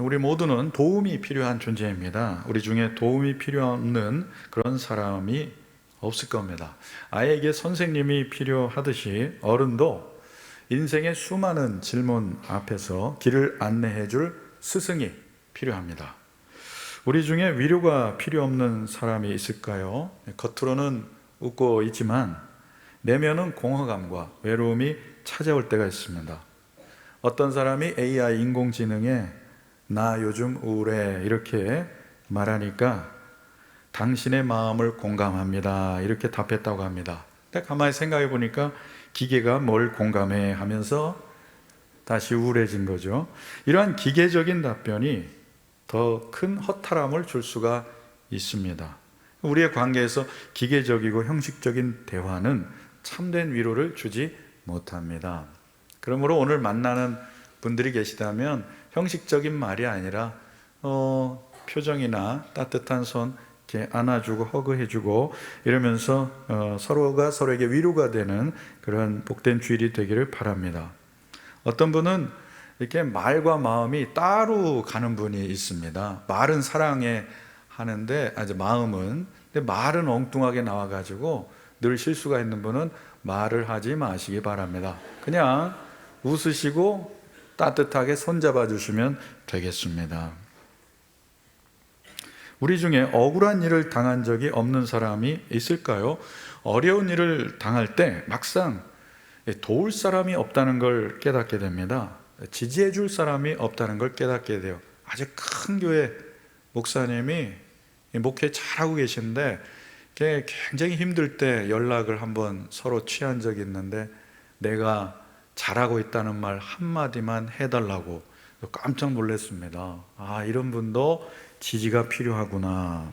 우리 모두는 도움이 필요한 존재입니다. 우리 중에 도움이 필요 없는 그런 사람이 없을 겁니다. 아이에게 선생님이 필요하듯이 어른도 인생의 수많은 질문 앞에서 길을 안내해 줄 스승이 필요합니다. 우리 중에 위로가 필요 없는 사람이 있을까요? 겉으로는 웃고 있지만 내면은 공허감과 외로움이 찾아올 때가 있습니다. 어떤 사람이 AI 인공지능에 나 요즘 우울해 이렇게 말하니까 당신의 마음을 공감합니다. 이렇게 답했다고 합니다. 근데 가만히 생각해 보니까 기계가 뭘 공감해 하면서 다시 우울해진 거죠. 이러한 기계적인 답변이 더 큰 허탈함을 줄 수가 있습니다. 우리의 관계에서 기계적이고 형식적인 대화는 참된 위로를 주지 못합니다. 그러므로 오늘 만나는 분들이 계시다면 형식적인 말이 아니라 어, 표정이나 따뜻한 손 이렇게 안아주고 허그해주고 이러면서 어, 서로가 서로에게 위로가 되는 그런 복된 주일이 되기를 바랍니다. 어떤 분은 이렇게 말과 마음이 따로 가는 분이 있습니다. 말은 사랑해 하는데 아주 마음은 근데 말은 엉뚱하게 나와가지고 늘 실수가 있는 분은 말을 하지 마시기 바랍니다. 그냥 웃으시고 따뜻하게 손잡아 주시면 되겠습니다. 우리 중에 억울한 일을 당한 적이 없는 사람이 있을까요? 어려운 일을 당할 때 막상 도울 사람이 없다는 걸 깨닫게 됩니다. 지지해 줄 사람이 없다는 걸 깨닫게 돼요. 아주 큰 교회 목사님이 목회 잘하고 계신데 굉장히 힘들 때 연락을 한번 서로 취한 적이 있는데 내가 잘하고 있다는 말 한마디만 해달라고 깜짝 놀랐습니다. 아, 이런 분도 지지가 필요하구나.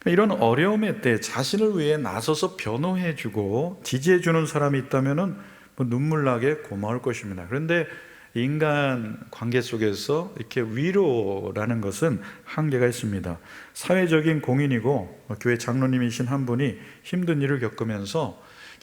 그러니까 이런 어려움의 때 자신을 위해 나서서 변호해주고 지지해주는 사람이 있다면은 뭐 눈물 나게 고마울 것입니다. 그런데 인간 관계 속에서 이렇게 위로라는 것은 한계가 있습니다. 사회적인 공인이고 교회 장로님이신 한 분이 힘든 일을 겪으면서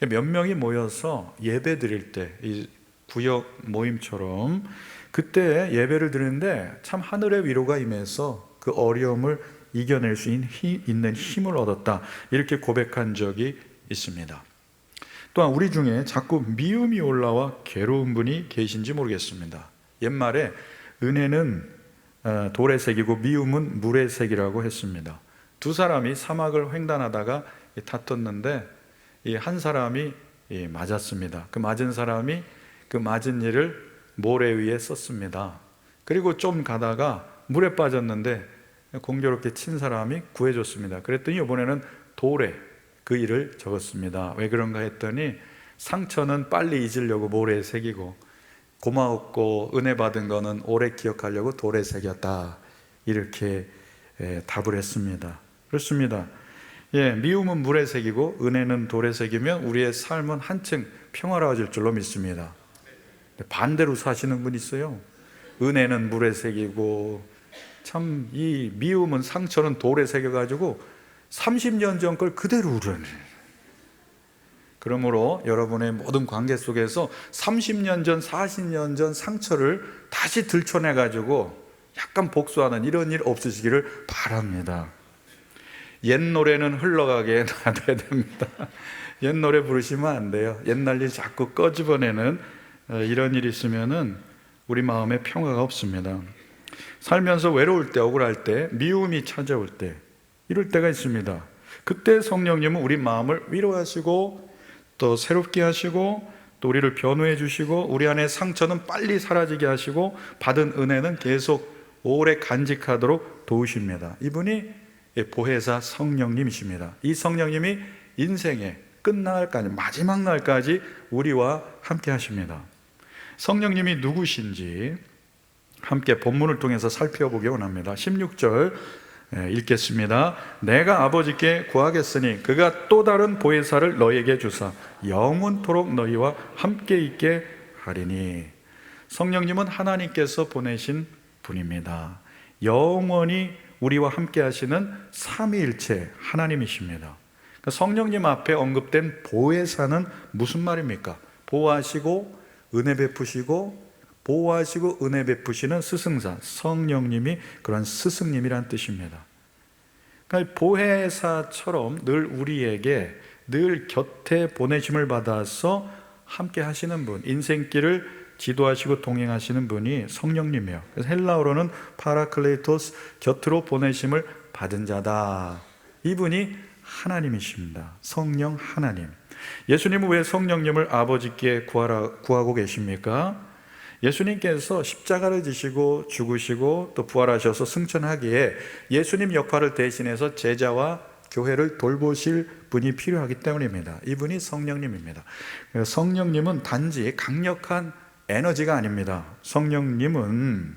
몇 명이 모여서 예배 드릴 때 이 구역 모임처럼 그때 예배를 드리는데 참 하늘의 위로가 임해서 그 어려움을 이겨낼 수 있는 힘을 얻었다. 이렇게 고백한 적이 있습니다. 또한 우리 중에 자꾸 미움이 올라와 괴로운 분이 계신지 모르겠습니다. 옛말에 은혜는 어, 돌의 색이고 미움은 물의 색이라고 했습니다. 두 사람이 사막을 횡단하다가 다퉜는데 이 한 사람이 맞았습니다. 그 맞은 사람이 그 맞은 일을 모래 위에 썼습니다. 그리고 좀 가다가 물에 빠졌는데 공교롭게 친 사람이 구해줬습니다. 그랬더니 이번에는 돌에 그 일을 적었습니다. 왜 그런가 했더니 상처는 빨리 잊으려고 모래에 새기고 고마웠고 은혜 받은 거는 오래 기억하려고 돌에 새겼다. 이렇게 답을 했습니다. 그렇습니다. 예, 미움은 물에 새기고 은혜는 돌에 새기면 우리의 삶은 한층 평화로워질 줄로 믿습니다. 반대로 사시는 분 있어요. 은혜는 물에 새기고 참 이 미움은 상처는 돌에 새겨 가지고 30년 전 걸 그대로 우려내. 그러므로 여러분의 모든 관계 속에서 30년 전, 40년 전 상처를 다시 들춰내 가지고 약간 복수하는 이런 일 없으시기를 바랍니다. 옛 노래는 흘러가게 놔둬야 됩니다. 옛 노래 부르시면 안 돼요. 옛날 일 자꾸 꺼집어내는 어, 이런 일이 있으면은 우리 마음에 평화가 없습니다. 살면서 외로울 때, 억울할 때, 미움이 찾아올 때, 이럴 때가 있습니다. 그때 성령님은 우리 마음을 위로하시고 또 새롭게 하시고 또 우리를 변호해 주시고 우리 안에 상처는 빨리 사라지게 하시고 받은 은혜는 계속 오래 간직하도록 도우십니다. 이분이 보혜사 성령님이십니다. 이 성령님이 인생의 끝날까지 마지막 날까지 우리와 함께 하십니다. 성령님이 누구신지 함께 본문을 통해서 살펴보기 원합니다. 16절 예, 읽겠습니다. 내가 아버지께 구하겠으니 그가 또 다른 보혜사를 너에게 주사 영원토록 너희와 함께 있게 하리니 성령님은 하나님께서 보내신 분입니다. 영원히 우리와 함께 하시는 삼위일체 하나님이십니다. 그러니까 성령님 앞에 언급된 보혜사는 무슨 말입니까? 보호하시고 은혜 베푸시고 보호하시고 은혜 베푸시는 스승자 성령님이 그런 스승님이란 뜻입니다. 그러니까 보혜사처럼 늘 우리에게 늘 곁에 보내심을 받아서 함께 하시는 분, 인생길을 지도하시고 동행하시는 분이 성령님이에요. 그래서 헬라어로는 파라클레이토스 곁으로 보내심을 받은 자다. 이분이 하나님이십니다. 성령 하나님. 예수님은 왜 성령님을 아버지께 구하라, 구하고 계십니까? 예수님께서 십자가를 지시고 죽으시고 또 부활하셔서 승천하기에 예수님 역할을 대신해서 제자와 교회를 돌보실 분이 필요하기 때문입니다. 이분이 성령님입니다. 성령님은 단지 강력한 에너지가 아닙니다. 성령님은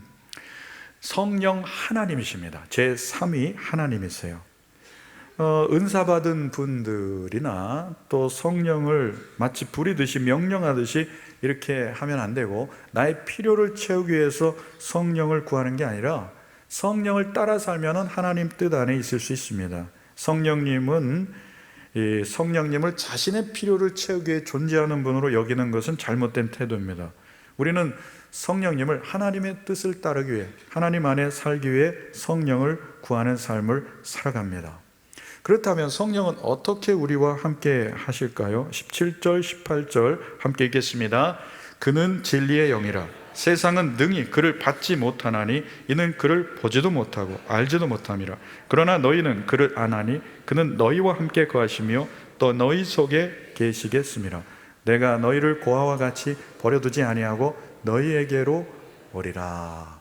성령 하나님이십니다. 제 3위 하나님이세요. 어, 은사 받은 분들이나 또 성령을 마치 부리듯이 명령하듯이 이렇게 하면 안 되고 나의 필요를 채우기 위해서 성령을 구하는 게 아니라 성령을 따라 살면 하나님 뜻 안에 있을 수 있습니다. 성령님은 이 성령님을 자신의 필요를 채우기 위해 존재하는 분으로 여기는 것은 잘못된 태도입니다. 우리는 성령님을 하나님의 뜻을 따르기 위해 하나님 안에 살기 위해 성령을 구하는 삶을 살아갑니다. 그렇다면 성령은 어떻게 우리와 함께 하실까요? 17절, 18절 함께 읽겠습니다. 그는 진리의 영이라 세상은 능히 그를 받지 못하나니 이는 그를 보지도 못하고 알지도 못함이라. 그러나 너희는 그를 아나니 그는 너희와 함께 거하시며 또 너희 속에 계시겠습니다. 내가 너희를 고아와 같이 버려두지 아니하고 너희에게로 오리라.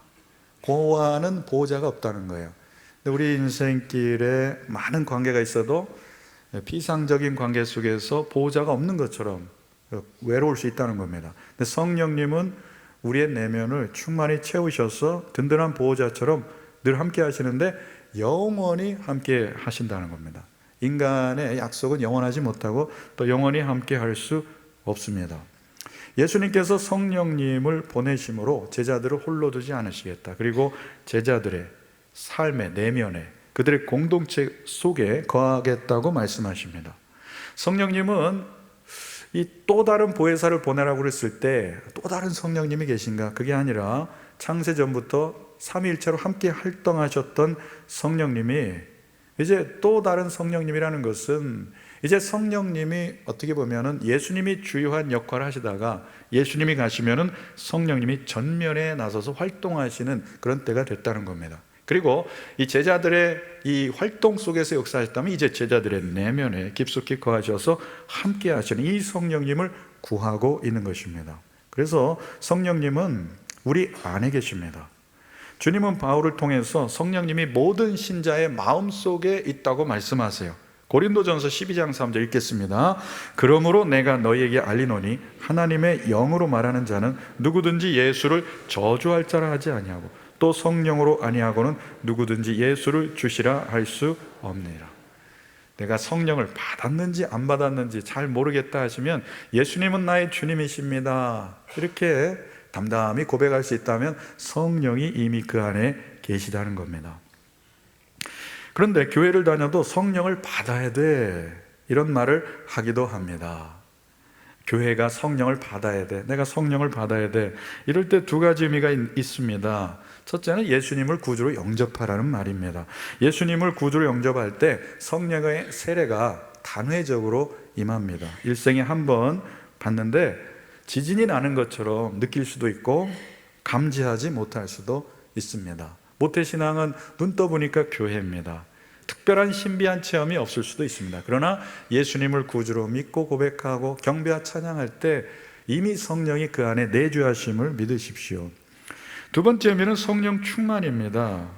고아는 보호자가 없다는 거예요. 우리 인생길에 많은 관계가 있어도 비상적인 관계 속에서 보호자가 없는 것처럼 외로울 수 있다는 겁니다. 근데 성령님은 우리의 내면을 충만히 채우셔서 든든한 보호자처럼 늘 함께 하시는데 영원히 함께 하신다는 겁니다. 인간의 약속은 영원하지 못하고 또 영원히 함께 할 수 없습니다. 예수님께서 성령님을 보내심으로 제자들을 홀로 두지 않으시겠다. 그리고 제자들의 삶의 내면에 그들의 공동체 속에 거하겠다고 말씀하십니다. 성령님은 이 또 다른 보혜사를 보내라고 그랬을 때 또 다른 성령님이 계신가? 그게 아니라 창세 전부터 삼위일체로 함께 활동하셨던 성령님이 이제 또 다른 성령님이라는 것은 이제 성령님이 어떻게 보면은 예수님이 주요한 역할을 하시다가 예수님이 가시면은 성령님이 전면에 나서서 활동하시는 그런 때가 됐다는 겁니다. 그리고 이 제자들의 이 활동 속에서 역사하셨다면 이제 제자들의 내면에 깊숙이 거하셔서 함께 하시는 이 성령님을 구하고 있는 것입니다. 그래서 성령님은 우리 안에 계십니다. 주님은 바울을 통해서 성령님이 모든 신자의 마음 속에 있다고 말씀하세요. 고린도전서 12장 3절 읽겠습니다. 그러므로 내가 너희에게 알리노니 하나님의 영으로 말하는 자는 누구든지 예수를 저주할 자라 하지 아니하고 또 성령으로 아니하고는 누구든지 예수를 주시라 할 수 없느니라. 내가 성령을 받았는지 안 받았는지 잘 모르겠다 하시면 예수님은 나의 주님이십니다. 이렇게 담담히 고백할 수 있다면 성령이 이미 그 안에 계시다는 겁니다. 그런데 교회를 다녀도 성령을 받아야 돼. 이런 말을 하기도 합니다. 교회가 성령을 받아야 돼. 내가 성령을 받아야 돼. 이럴 때 두 가지 의미가 있, 습니다 첫째는 예수님을 구주로 영접하라는 말입니다. 예수님을 구주로 영접할 때 성령의 세례가 단회적으로 임합니다. 일생에 한 번 받는데 지진이 나는 것처럼 느낄 수도 있고 감지하지 못할 수도 있습니다. 모태신앙은 눈 떠보니까 교회입니다. 특별한 신비한 체험이 없을 수도 있습니다. 그러나 예수님을 구주로 믿고 고백하고 경배와 찬양할 때 이미 성령이 그 안에 내주하심을 믿으십시오. 두 번째 의미는 성령 충만입니다.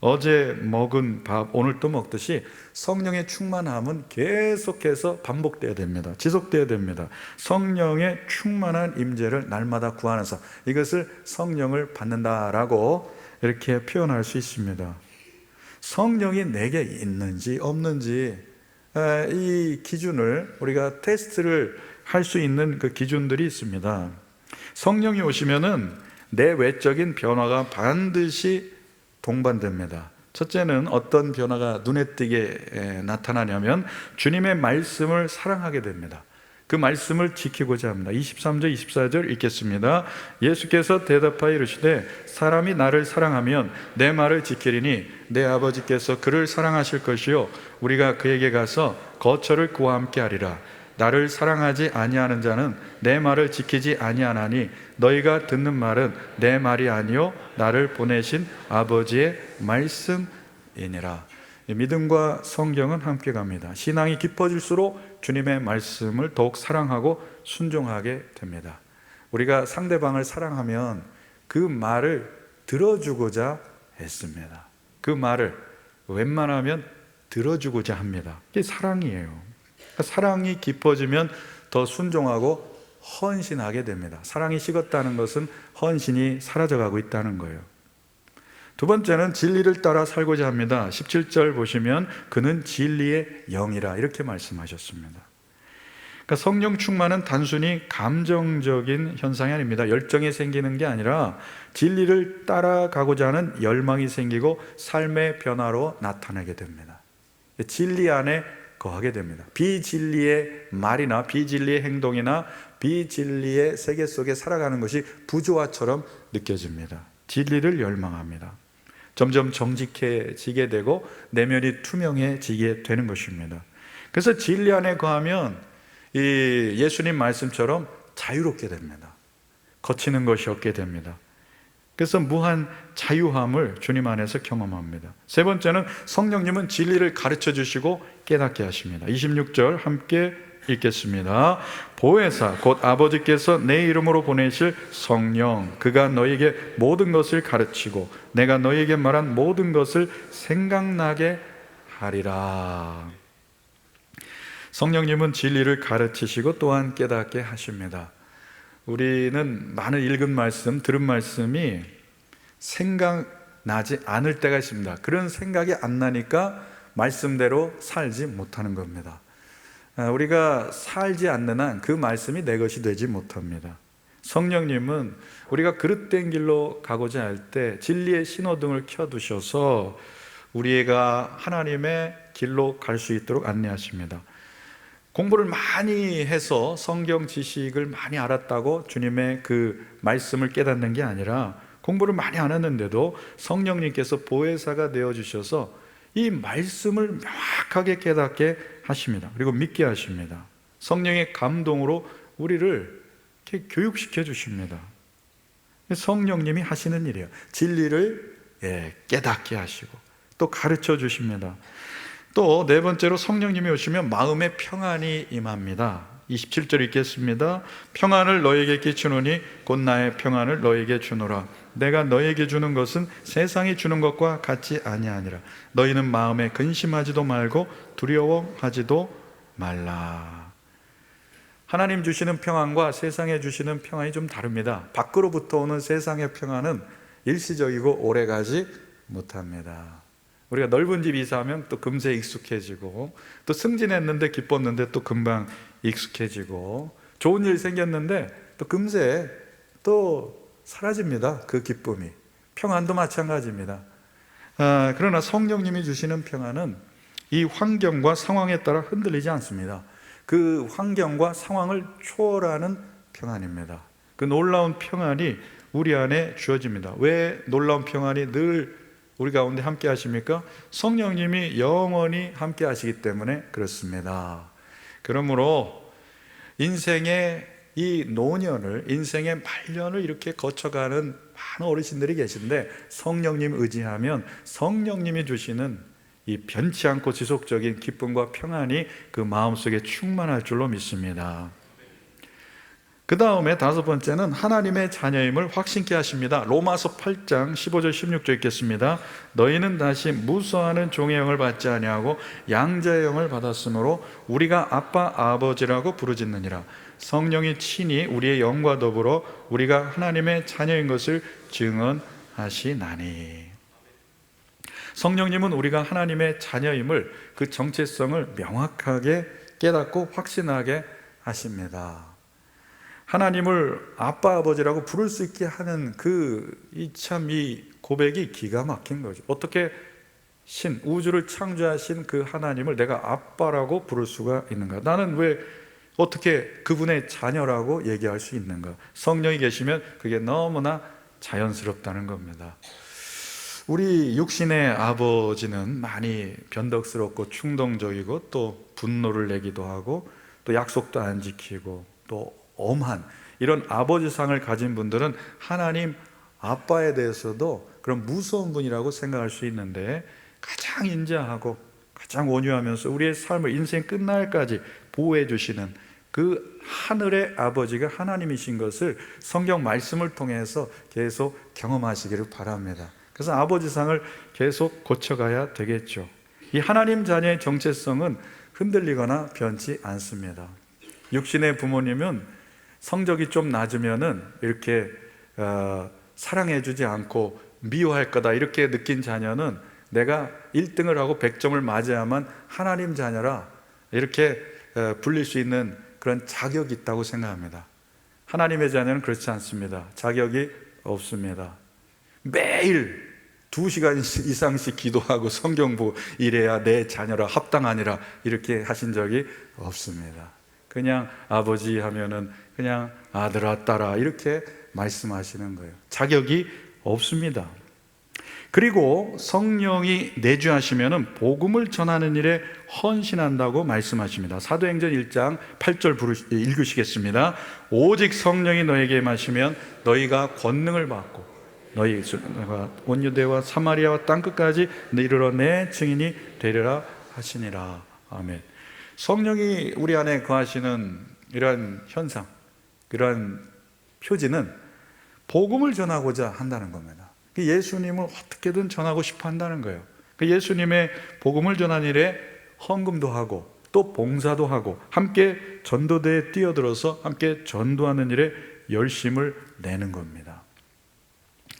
어제 먹은 밥 오늘 또 먹듯이 성령의 충만함은 계속해서 반복돼야 됩니다. 지속돼야 됩니다. 성령의 충만한 임재를 날마다 구하면서 이것을 성령을 받는다라고 이렇게 표현할 수 있습니다. 성령이 내게 있는지 없는지 이 기준을 우리가 테스트를 할 수 있는 그 기준들이 있습니다. 성령이 오시면은 내 외적인 변화가 반드시 동반됩니다. 첫째는 어떤 변화가 눈에 띄게 나타나냐면 주님의 말씀을 사랑하게 됩니다. 그 말씀을 지키고자 합니다. 23절, 24절 읽겠습니다. 예수께서 대답하여 이르시되 사람이 나를 사랑하면 내 말을 지키리니 내 아버지께서 그를 사랑하실 것이요 우리가 그에게 가서 거처를 그와 함께 하리라. 나를 사랑하지 아니하는 자는 내 말을 지키지 아니하나니 너희가 듣는 말은 내 말이 아니요 나를 보내신 아버지의 말씀이니라. 이 믿음과 성경은 함께 갑니다. 신앙이 깊어질수록 주님의 말씀을 더욱 사랑하고 순종하게 됩니다. 우리가 상대방을 사랑하면 그 말을 들어주고자 했습니다. 그 말을 웬만하면 들어주고자 합니다. 이게 사랑이에요. 그러니까 사랑이 깊어지면 더 순종하고 헌신하게 됩니다. 사랑이 식었다는 것은 헌신이 사라져가고 있다는 거예요. 두 번째는 진리를 따라 살고자 합니다. 17절 보시면 그는 진리의 영이라 이렇게 말씀하셨습니다. 그러니까 성령 충만은 단순히 감정적인 현상이 아닙니다. 열정이 생기는 게 아니라 진리를 따라가고자 하는 열망이 생기고 삶의 변화로 나타나게 됩니다. 진리 안에 거하게 됩니다. 비진리의 말이나 비진리의 행동이나 비진리의 세계 속에 살아가는 것이 부조화처럼 느껴집니다. 진리를 열망합니다. 점점 정직해지게 되고 내면이 투명해지게 되는 것입니다. 그래서 진리 안에 거하면 이 예수님 말씀처럼 자유롭게 됩니다. 거치는 것이 없게 됩니다. 그래서 무한 자유함을 주님 안에서 경험합니다. 세 번째는 성령님은 진리를 가르쳐 주시고 깨닫게 하십니다. 26절 함께 읽겠습니다. 보혜사 곧 아버지께서 내 이름으로 보내실 성령 그가 너에게 모든 것을 가르치고 내가 너에게 말한 모든 것을 생각나게 하리라. 성령님은 진리를 가르치시고 또한 깨닫게 하십니다. 우리는 많은 읽은 말씀, 들은 말씀이 생각나지 않을 때가 있습니다. 그런 생각이 안 나니까 말씀대로 살지 못하는 겁니다. 아, 우리가 살지 않는 한 그 말씀이 내 것이 되지 못합니다. 성령님은 우리가 그릇된 길로 가고자 할 때 진리의 신호등을 켜두셔서 우리가 하나님의 길로 갈 수 있도록 안내하십니다. 공부를 많이 해서 성경 지식을 많이 알았다고 주님의 그 말씀을 깨닫는 게 아니라 공부를 많이 안 했는데도 성령님께서 보혜사가 되어 주셔서 이 말씀을 명확하게 깨닫게 하십니다. 그리고 믿게 하십니다. 성령의 감동으로 우리를 이렇게 교육시켜 주십니다. 성령님이 하시는 일이에요. 진리를 예, 깨닫게 하시고 또 가르쳐 주십니다. 또 네 번째로 성령님이 오시면 마음의 평안이 임합니다. 27절 읽겠습니다. 평안을 너에게 끼치노니 곧 나의 평안을 너에게 주노라. 내가 너에게 주는 것은 세상이 주는 것과 같이 아니하니라. 너희는 마음에 근심하지도 말고 두려워하지도 말라. 하나님 주시는 평안과 세상에 주시는 평안이 좀 다릅니다. 밖으로부터 오는 세상의 평안은 일시적이고 오래가지 못합니다. 우리가 넓은 집 이사하면 또 금세 익숙해지고 또 승진했는데 기뻤는데 또 금방 익숙해지고 좋은 일 생겼는데 또 금세 또 사라집니다. 그 기쁨이. 평안도 마찬가지입니다. 아, 그러나 성령님이 주시는 평안은 이 환경과 상황에 따라 흔들리지 않습니다. 그 환경과 상황을 초월하는 평안입니다. 그 놀라운 평안이 우리 안에 주어집니다. 왜 놀라운 평안이 늘 우리 가운데 함께 하십니까? 성령님이 영원히 함께 하시기 때문에 그렇습니다. 그러므로 인생의 이 노년을 인생의 말년을 이렇게 거쳐가는 많은 어르신들이 계신데 성령님 의지하면 성령님이 주시는 이 변치 않고 지속적인 기쁨과 평안이 그 마음속에 충만할 줄로 믿습니다. 그 다음에 다섯 번째는 하나님의 자녀임을 확신케 하십니다. 로마서 8장 15절 16절 읽겠습니다. 너희는 다시 무서워하는 종의 영을 받지 아니하고 양자의 영을 받았으므로 우리가 아빠 아버지라고 부르짖느니라. 성령이 친히 우리의 영과 더불어 우리가 하나님의 자녀인 것을 증언하시나니. 성령님은 우리가 하나님의 자녀임을 그 정체성을 명확하게 깨닫고 확신하게 하십니다. 하나님을 아빠 아버지라고 부를 수 있게 하는 그 이참이 고백이 기가 막힌 거죠. 어떻게 신 우주를 창조하신 그 하나님을 내가 아빠라고 부를 수가 있는가? 나는 왜 어떻게 그분의 자녀라고 얘기할 수 있는가? 성령이 계시면 그게 너무나 자연스럽다는 겁니다. 우리 육신의 아버지는 많이 변덕스럽고 충동적이고 또 분노를 내기도 하고 또 약속도 안 지키고 또 엄한 이런 아버지상을 가진 분들은 하나님 아빠에 대해서도 그런 무서운 분이라고 생각할 수 있는데 가장 인자하고 가장 온유하면서 우리의 삶을 인생 끝날까지 보호해 주시는 그 하늘의 아버지가 하나님이신 것을 성경 말씀을 통해서 계속 경험하시기를 바랍니다. 그래서 아버지상을 계속 고쳐가야 되겠죠. 이 하나님 자녀의 정체성은 흔들리거나 변치 않습니다. 육신의 부모님은 성적이 좀 낮으면은 이렇게 어, 사랑해주지 않고 미워할 거다 이렇게 느낀 자녀는 내가 1등을 하고 100점을 맞아야만 하나님 자녀라 이렇게 어, 불릴 수 있는 그런 자격이 있다고 생각합니다. 하나님의 자녀는 그렇지 않습니다. 자격이 없습니다. 매일 두 시간 이상씩 기도하고 성경 보고 이래야 내 자녀라 합당하니라 이렇게 하신 적이 없습니다. 그냥 아버지 하면은 그냥 아들아 딸아 이렇게 말씀하시는 거예요. 자격이 없습니다. 그리고 성령이 내주하시면은 복음을 전하는 일에 헌신한다고 말씀하십니다. 사도행전 1장 8절 부르시, 읽으시겠습니다. 오직 성령이 너에게 마시면 너희가 권능을 받고 너희 온 유대와 사마리아와 땅 끝까지 이르러 내 증인이 되리라 하시니라. 아멘. 성령이 우리 안에 거하시는 이러한 현상, 이러한 표지는 복음을 전하고자 한다는 겁니다. 그 예수님을 어떻게든 전하고 싶어 한다는 거예요. 그 예수님의 복음을 전한 일에 헌금도 하고 또 봉사도 하고 함께 전도대에 뛰어들어서 함께 전도하는 일에 열심을 내는 겁니다.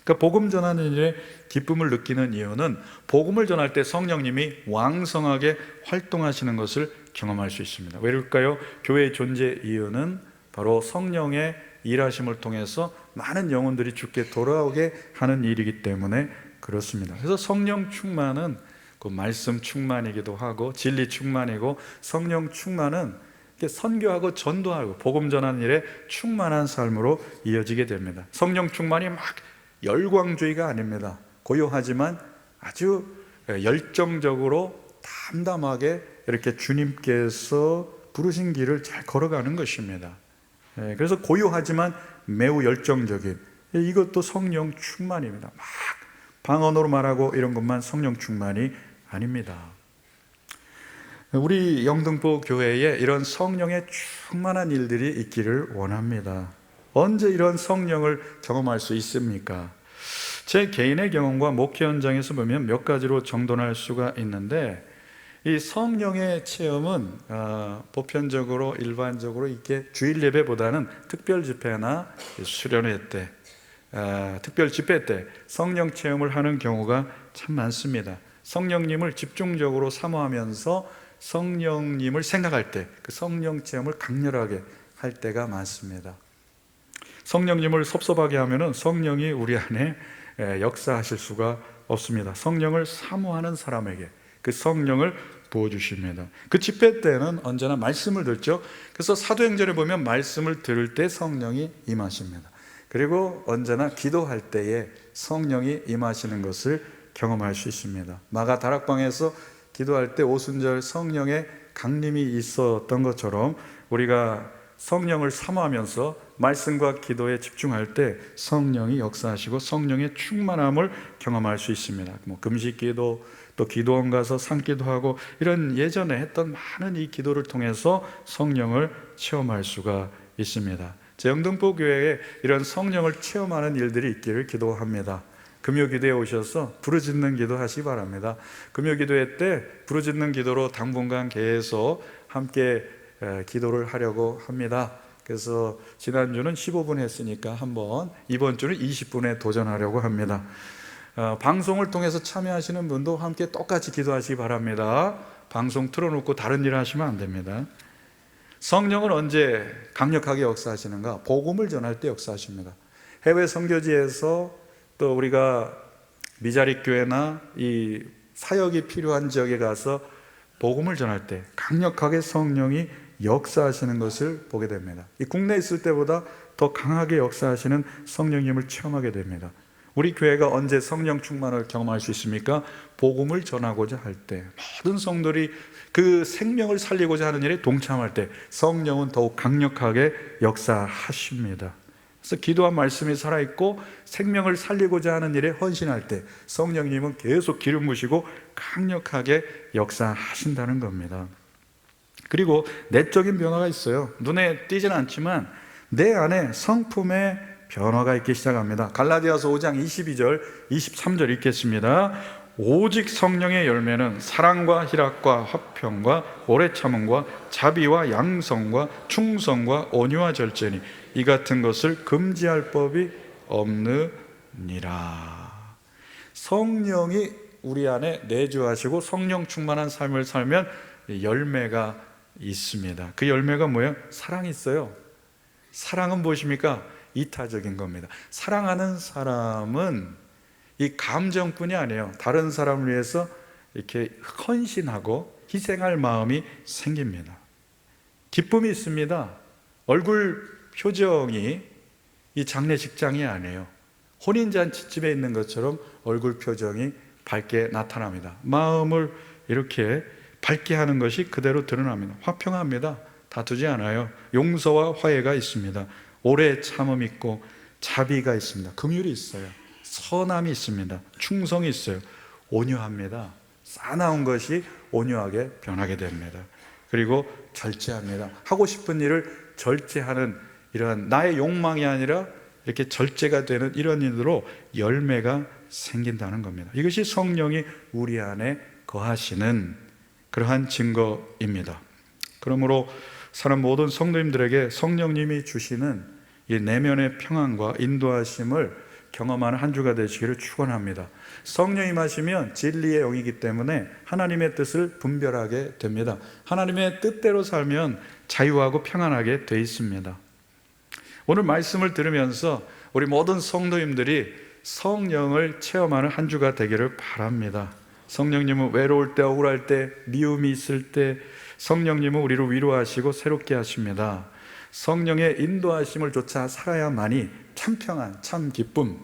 그러니까 복음 전하는 일에 기쁨을 느끼는 이유는 복음을 전할 때 성령님이 왕성하게 활동하시는 것을 경험할 수 있습니다. 왜 그럴까요? 교회의 존재 이유는 바로 성령의 일하심을 통해서 많은 영혼들이 주께 돌아오게 하는 일이기 때문에 그렇습니다. 그래서 성령 충만은 그 말씀 충만이기도 하고 진리 충만이고 성령 충만은 선교하고 전도하고 복음 전하는 일에 충만한 삶으로 이어지게 됩니다. 성령 충만이 막 열광주의가 아닙니다. 고요하지만 아주 열정적으로 담담하게 이렇게 주님께서 부르신 길을 잘 걸어가는 것입니다. 예, 그래서 고요하지만 매우 열정적인 예, 이것도 성령 충만입니다. 막 방언으로 말하고 이런 것만 성령 충만이 아닙니다. 우리 영등포 교회에 이런 성령의 충만한 일들이 있기를 원합니다. 언제 이런 성령을 경험할 수 있습니까? 제 개인의 경험과 목회 현장에서 보면 몇 가지로 정돈할 수가 있는데 이 성령의 체험은 어, 보편적으로 일반적으로 이렇게 주일 예배보다는 특별 집회나 수련회 때, 어, 특별 집회 때 성령 체험을 하는 경우가 참 많습니다. 성령님을 집중적으로 사모하면서 성령님을 생각할 때 그 성령 체험을 강렬하게 할 때가 많습니다. 성령님을 섭섭하게 하면은 성령이 우리 안에 역사하실 수가 없습니다. 성령을 사모하는 사람에게 그 성령을 부어주십니다. 그 집회 때는 언제나 말씀을 듣죠. 그래서 사도행전에 보면 말씀을 들을 때 성령이 임하십니다. 그리고 언제나 기도할 때에 성령이 임하시는 것을 경험할 수 있습니다. 마가 다락방에서 기도할 때 오순절 성령의 강림이 있었던 것처럼 우리가 성령을 사모하면서 말씀과 기도에 집중할 때 성령이 역사하시고 성령의 충만함을 경험할 수 있습니다. 뭐 금식 기도 또 기도원 가서 산기도 하고 이런 예전에 했던 많은 이 기도를 통해서 성령을 체험할 수가 있습니다. 제 영등포 교회에 이런 성령을 체험하는 일들이 있기를 기도합니다. 금요 기도에 오셔서 부르짖는 기도 하시 바랍니다. 금요 기도회 때 부르짖는 기도로 당분간 계속 함께 기도를 하려고 합니다. 그래서 지난주는 15분 했으니까 한번 이번 주는 20분에 도전하려고 합니다. 어, 방송을 통해서 참여하시는 분도 함께 똑같이 기도하시기 바랍니다. 방송 틀어놓고 다른 일 하시면 안 됩니다. 성령은 언제 강력하게 역사하시는가? 복음을 전할 때 역사하십니다. 해외 선교지에서 또 우리가 미자립 교회나 이 사역이 필요한 지역에 가서 복음을 전할 때 강력하게 성령이 역사하시는 것을 보게 됩니다. 이 국내에 있을 때보다 더 강하게 역사하시는 성령님을 체험하게 됩니다. 우리 교회가 언제 성령 충만을 경험할 수 있습니까? 복음을 전하고자 할 때, 모든 성들이 그 생명을 살리고자 하는 일에 동참할 때 성령은 더욱 강력하게 역사하십니다. 그래서 기도한 말씀이 살아있고 생명을 살리고자 하는 일에 헌신할 때 성령님은 계속 기름 부시고 강력하게 역사하신다는 겁니다. 그리고 내적인 변화가 있어요. 눈에 띄지는 않지만 내 안에 성품의 변화가 있기 시작합니다. 갈라디아서 5장 22절, 23절 읽겠습니다. 오직 성령의 열매는 사랑과 희락과 화평과 오래 참음과 자비와 양성과 충성과 온유와 절제니 이 같은 것을 금지할 법이 없느니라. 성령이 우리 안에 내주하시고 성령 충만한 삶을 살면 열매가 있습니다. 그 열매가 뭐예요? 사랑이 있어요. 사랑은 무엇입니까? 이타적인 겁니다. 사랑하는 사람은 이 감정뿐이 아니에요. 다른 사람을 위해서 이렇게 헌신하고 희생할 마음이 생깁니다. 기쁨이 있습니다. 얼굴 표정이 이 장례식장이 아니에요. 혼인잔치집에 있는 것처럼 얼굴 표정이 밝게 나타납니다. 마음을 이렇게 밝게 하는 것이 그대로 드러납니다. 화평합니다. 다투지 않아요. 용서와 화해가 있습니다. 오래 참음 있고 자비가 있습니다. 긍휼이 있어요. 선함이 있습니다. 충성이 있어요. 온유합니다. 싸나운 것이 온유하게 변하게 됩니다. 그리고 절제합니다. 하고 싶은 일을 절제하는 이러한 나의 욕망이 아니라 이렇게 절제가 되는 이런 일으로 열매가 생긴다는 겁니다. 이것이 성령이 우리 안에 거하시는 그러한 증거입니다. 그러므로 사람 모든 성도님들에게 성령님이 주시는 이 내면의 평안과 인도하심을 경험하는 한 주가 되시기를 축원합니다. 성령 임하시면 진리의 영이기 때문에 하나님의 뜻을 분별하게 됩니다. 하나님의 뜻대로 살면 자유하고 평안하게 돼 있습니다. 오늘 말씀을 들으면서 우리 모든 성도님들이 성령을 체험하는 한 주가 되기를 바랍니다. 성령님은 외로울 때, 억울할 때, 미움이 있을 때 성령님은 우리를 위로하시고 새롭게 하십니다. 성령의 인도하심을 쫓아 살아야만이 참 평안, 참 기쁨,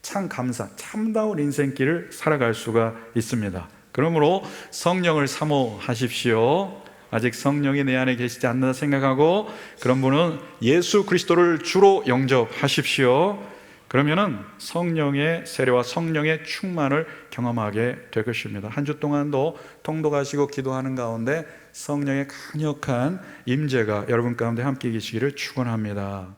참 감사, 참다운 인생길을 살아갈 수가 있습니다. 그러므로 성령을 사모하십시오. 아직 성령이 내 안에 계시지 않는다 생각하고 그런 분은 예수 그리스도를 주로 영접하십시오. 그러면은 성령의 세례와 성령의 충만을 경험하게 될 것입니다. 한 주 동안도 통독하시고 기도하는 가운데 성령의 강력한 임재가 여러분 가운데 함께 계시기를 축원합니다.